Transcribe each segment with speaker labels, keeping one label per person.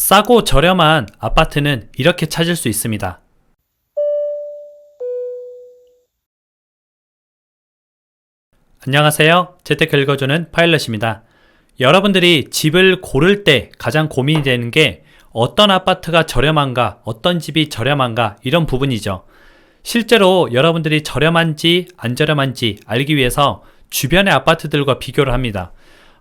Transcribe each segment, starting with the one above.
Speaker 1: 싸고 저렴한 아파트는 이렇게 찾을 수 있습니다. 안녕하세요. 재테크 읽어주는 파일럿입니다. 여러분들이 집을 고를 때 가장 고민이 되는 게 어떤 아파트가 저렴한가, 어떤 집이 저렴한가, 이런 부분이죠. 실제로 여러분들이 저렴한지 안 저렴한지 알기 위해서 주변의 아파트들과 비교를 합니다.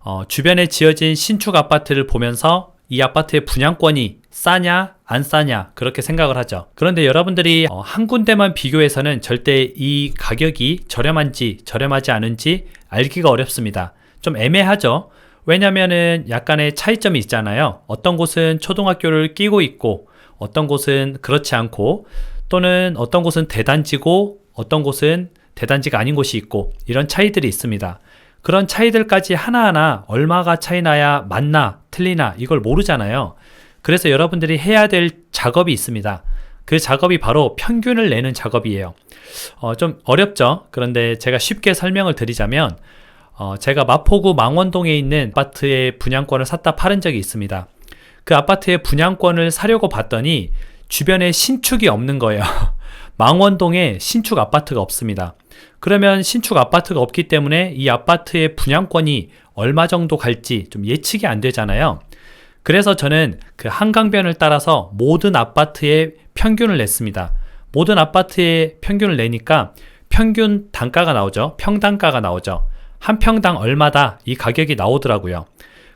Speaker 1: 어, 주변에 지어진 신축 아파트를 보면서 이 아파트의 분양권이 싸냐 안 싸냐 그렇게 생각을 하죠. 그런데 여러분들이 어, 한 군데만 비교해서는 절대 이 가격이 저렴한지 저렴하지 않은지 알기가 어렵습니다. 좀 애매하죠. 왜냐면은 약간의 차이점이 있잖아요. 어떤 곳은 초등학교를 끼고 있고 어떤 곳은 그렇지 않고 또는 어떤 곳은 대단지고 어떤 곳은 대단지가 아닌 곳이 있고 이런 차이들이 있습니다. 그런 차이들까지 하나하나 얼마가 차이 나야 맞나 틀리나 이걸 모르잖아요. 그래서 여러분들이 해야 될 작업이 있습니다. 그 작업이 바로 평균을 내는 작업이에요. 어, 좀 어렵죠? 그런데 제가 쉽게 설명을 드리자면, 어, 제가 마포구 망원동에 있는 아파트의 분양권을 샀다 팔은 적이 있습니다. 그 아파트의 분양권을 사려고 봤더니 주변에 신축이 없는 거예요. 망원동에 신축 아파트가 없습니다. 그러면 신축 아파트가 없기 때문에 이 아파트의 분양권이 얼마 정도 갈지 좀 예측이 안 되잖아요. 그래서 저는 그 한강변을 따라서 모든 아파트의 평균을 냈습니다. 모든 아파트의 평균을 내니까 평균 단가가 나오죠. 평단가가 나오죠. 한 평당 얼마다 이 가격이 나오더라고요.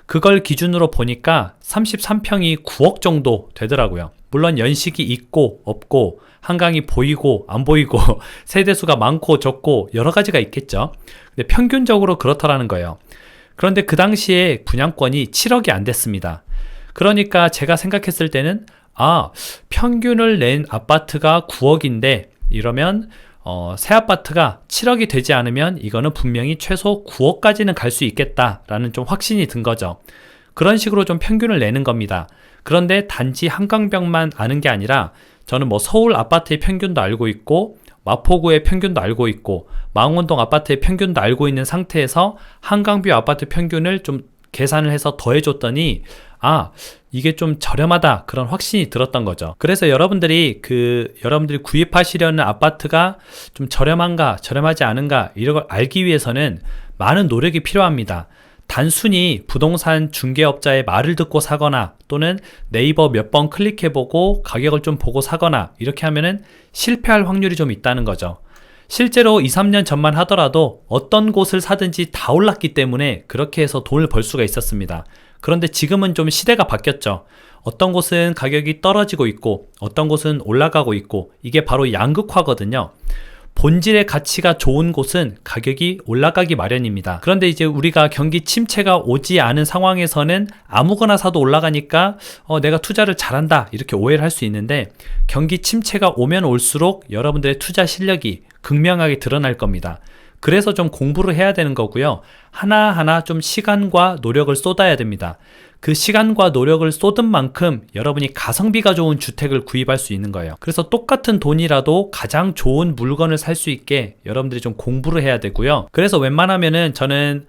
Speaker 1: 그걸 기준으로 보니까 33평이 9억 정도 되더라고요. 물론 연식이 있고 없고 한강이 보이고 안 보이고 세대수가 많고 적고 여러 가지가 있겠죠. 근데 평균적으로 그렇다라는 거예요. 그런데 그 당시에 분양권이 7억이 안 됐습니다. 그러니까 제가 생각했을 때는 아, 평균을 낸 아파트가 9억인데 이러면 어, 새 아파트가 7억이 되지 않으면 이거는 분명히 최소 9억까지는 갈 수 있겠다라는 좀 확신이 든 거죠. 그런 식으로 좀 평균을 내는 겁니다. 그런데 단지 한강병만 아는 게 아니라 저는 뭐 서울 아파트의 평균도 알고 있고 마포구의 평균도 알고 있고 망원동 아파트의 평균도 알고 있는 상태에서 한강뷰 아파트 평균을 좀 계산을 해서 더해줬더니 아 이게 좀 저렴하다 그런 확신이 들었던 거죠. 그래서 여러분들이 그 여러분들이 구입하시려는 아파트가 좀 저렴한가 저렴하지 않은가 이런 걸 알기 위해서는 많은 노력이 필요합니다. 단순히 부동산 중개업자의 말을 듣고 사거나 또는 네이버 몇 번 클릭해보고 가격을 좀 보고 사거나 이렇게 하면은 실패할 확률이 좀 있다는 거죠. 실제로 2, 3년 전만 하더라도 어떤 곳을 사든지 다 올랐기 때문에 그렇게 해서 돈을 벌 수가 있었습니다. 그런데 지금은 좀 시대가 바뀌었죠. 어떤 곳은 가격이 떨어지고 있고 어떤 곳은 올라가고 있고 이게 바로 양극화거든요. 본질의 가치가 좋은 곳은 가격이 올라가기 마련입니다. 그런데 이제 우리가 경기 침체가 오지 않은 상황에서는 아무거나 사도 올라가니까 어, 내가 투자를 잘한다 이렇게 오해를 할 수 있는데 경기 침체가 오면 올수록 여러분들의 투자 실력이 극명하게 드러날 겁니다. 그래서 좀 공부를 해야 되는 거고요. 하나하나 좀 시간과 노력을 쏟아야 됩니다. 그 시간과 노력을 쏟은 만큼 여러분이 가성비가 좋은 주택을 구입할 수 있는 거예요. 그래서 똑같은 돈이라도 가장 좋은 물건을 살 수 있게 여러분들이 좀 공부를 해야 되고요. 그래서 웬만하면은 저는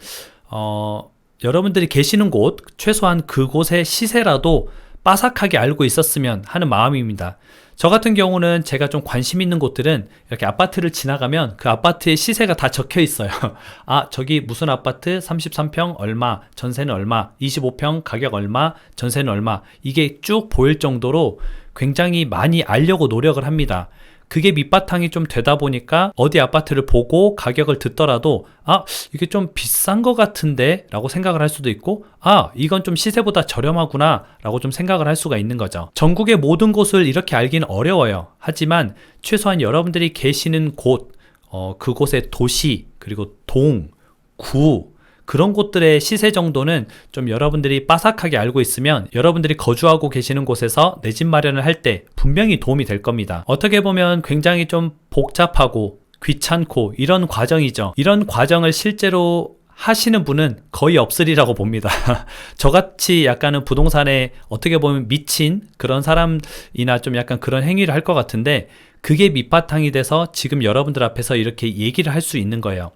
Speaker 1: 어 여러분들이 계시는 곳 최소한 그곳의 시세라도 빠삭하게 알고 있었으면 하는 마음입니다. 저 같은 경우는 제가 좀 관심 있는 곳들은 이렇게 아파트를 지나가면 그 아파트의 시세가 다 적혀 있어요. 아, 저기 무슨 아파트 33평 얼마, 전세는 얼마, 25평 가격 얼마, 전세는 얼마. 이게 쭉 보일 정도로 굉장히 많이 알려고 노력을 합니다. 그게 밑바탕이 좀 되다 보니까 어디 아파트를 보고 가격을 듣더라도 아 이게 좀 비싼 것 같은데? 라고 생각을 할 수도 있고 아 이건 좀 시세보다 저렴하구나? 라고 좀 생각을 할 수가 있는 거죠. 전국의 모든 곳을 이렇게 알기는 어려워요. 하지만 최소한 여러분들이 계시는 곳 어, 그곳의 도시 그리고 동, 구 그런 곳들의 시세 정도는 좀 여러분들이 빠삭하게 알고 있으면 여러분들이 거주하고 계시는 곳에서 내 집 마련을 할 때 분명히 도움이 될 겁니다. 어떻게 보면 굉장히 좀 복잡하고 귀찮고 이런 과정이죠. 이런 과정을 실제로 하시는 분은 거의 없으리라고 봅니다. 저같이 약간은 부동산에 어떻게 보면 미친 그런 사람이나 좀 약간 그런 행위를 할 것 같은데 그게 밑바탕이 돼서 지금 여러분들 앞에서 이렇게 얘기를 할 수 있는 거예요.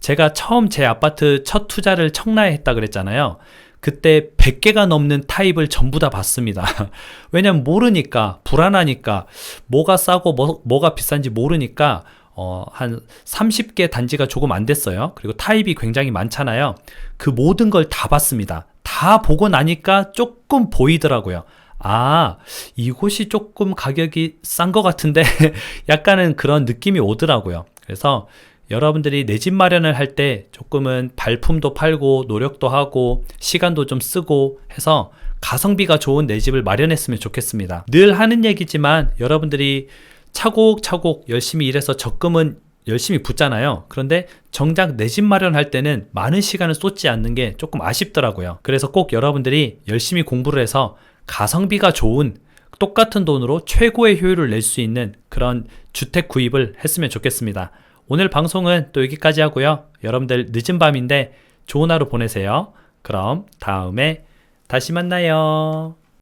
Speaker 1: 제가 처음 제 아파트 첫 투자를 청라에 했다 그랬잖아요. 그때 100개가 넘는 타입을 전부 다 봤습니다. 왜냐면 모르니까, 불안하니까, 뭐가 싸고 뭐, 뭐가 비싼지 모르니까, 어, 한 30개 단지가 조금 안 됐어요. 그리고 타입이 굉장히 많잖아요. 그 모든 걸 다 봤습니다. 다 보고 나니까 조금 보이더라고요. 아, 이곳이 조금 가격이 싼 것 같은데 약간은 그런 느낌이 오더라고요. 그래서 여러분들이 내 집 마련을 할 때 조금은 발품도 팔고 노력도 하고 시간도 좀 쓰고 해서 가성비가 좋은 내 집을 마련했으면 좋겠습니다. 늘 하는 얘기지만 여러분들이 차곡차곡 열심히 일해서 적금은 열심히 붙잖아요. 그런데 정작 내 집 마련할 때는 많은 시간을 쏟지 않는 게 조금 아쉽더라고요. 그래서 꼭 여러분들이 열심히 공부를 해서 가성비가 좋은 똑같은 돈으로 최고의 효율을 낼 수 있는 그런 주택 구입을 했으면 좋겠습니다. 오늘 방송은 또 여기까지 하고요. 여러분들 늦은 밤인데 좋은 하루 보내세요. 그럼 다음에 다시 만나요.